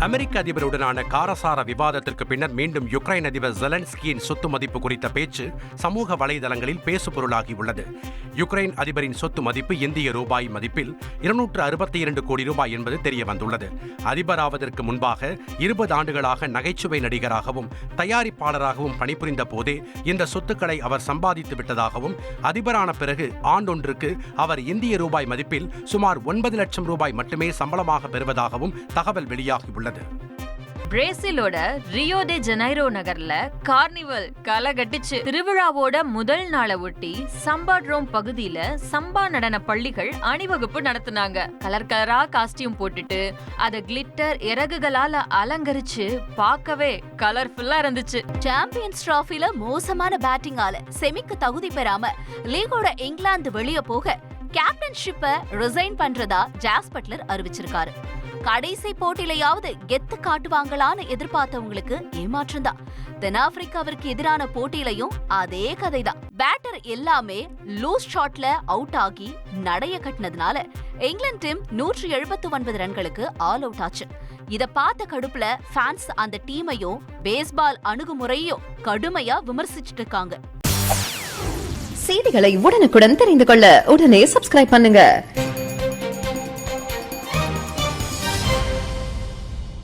அமெரிக்க அதிபருடனான காரசார விவாதத்திற்கு பின்னர் மீண்டும் யுக்ரைன் அதிபர் ஜெலன்ஸ்கியின் சொத்து மதிப்பு குறித்த பேச்சு சமூக வலைதளங்களில் பேசுபொருளாகியுள்ளது. யுக்ரைன் அதிபரின் சொத்து மதிப்பு இந்திய ரூபாய் மதிப்பில் இருநூற்று அறுபத்தி இரண்டு கோடி ரூபாய் என்பது தெரிய வந்துள்ளது அதிபராவதற்கு முன்பாக இருபது ஆண்டுகளாக நகைச்சுவை நடிகராகவும் தயாரிப்பாளராகவும் பணிபுரிந்த போதே இந்த சொத்துக்களை அவர் சம்பாதித்து விட்டதாகவும் அதிபரான பிறகு ஆண்டொன்றுக்கு அவர் இந்திய ரூபாய் மதிப்பில் சுமார் ஒன்பது லட்சம் ரூபாய் மட்டுமே சம்பளமாக பெறுவதாகவும் தகவல் வெளியாகியுள்ளது. பிரேசிலோட ரியோ டே ஜெனைரோ நகர்ல கார்னிவல் களை கட்டிச்சு. திருவிழாவோட முதல் நாளை ஒட்டி சம்பாட்ரோம் பகுதியில சம்பா நடன பள்ளிகள் அணிவகுப்பு நடத்தினாங்க. கலர் கலரா காஸ்டியூம் போட்டுட்டு அத கிளிட்டர் இறகுகளால அலங்கரிச்சு பார்க்கவே கலர்ஃபுல்லா இருந்துச்சு. சாம்பியன்ஸ் டிராஃபில மோசமான பேட்டிங்கால செமிக்கு தகுதி பெறாம லீகோட இங்கிலாந்து வெளியே போக கேப்டன்ஷிப்பை ரிசைன் பண்றதா ஜாஸ் பட்லர் அறிவிச்சிருக்காரு. கடைசி போட்டியிலையாவது கெத்து காட்டுவாங்களான்னு எதிர்பார்த்தவங்களுக்கு ஏமாற்றம் தான் தென்னாப்பிரிக்காவிற்கு எதிரான போட்டியிலையும் அதே கதைதான். பேட்டர் எல்லாமே லூஸ் ஷாட்ல அவுட் ஆகி நடைய கட்டினதுனால இங்கிலாந்து டீம் நூற்றி எழுபத்தி ஒன்பது ரன்களுக்கு ஆல் அவுட் ஆச்சு. இத பார்த்த கடுப்புல ஃபேன்ஸ் அந்த டீமையும் பேஸ்பால் அணுகுமுறையும் கடுமையா விமர்சிச்சுட்டு இருக்காங்க. செய்திகளை உடனுக்குடன் தெரிந்து கொள்ள உடனே சப்ஸ்கிரைப் பண்ணுங்க.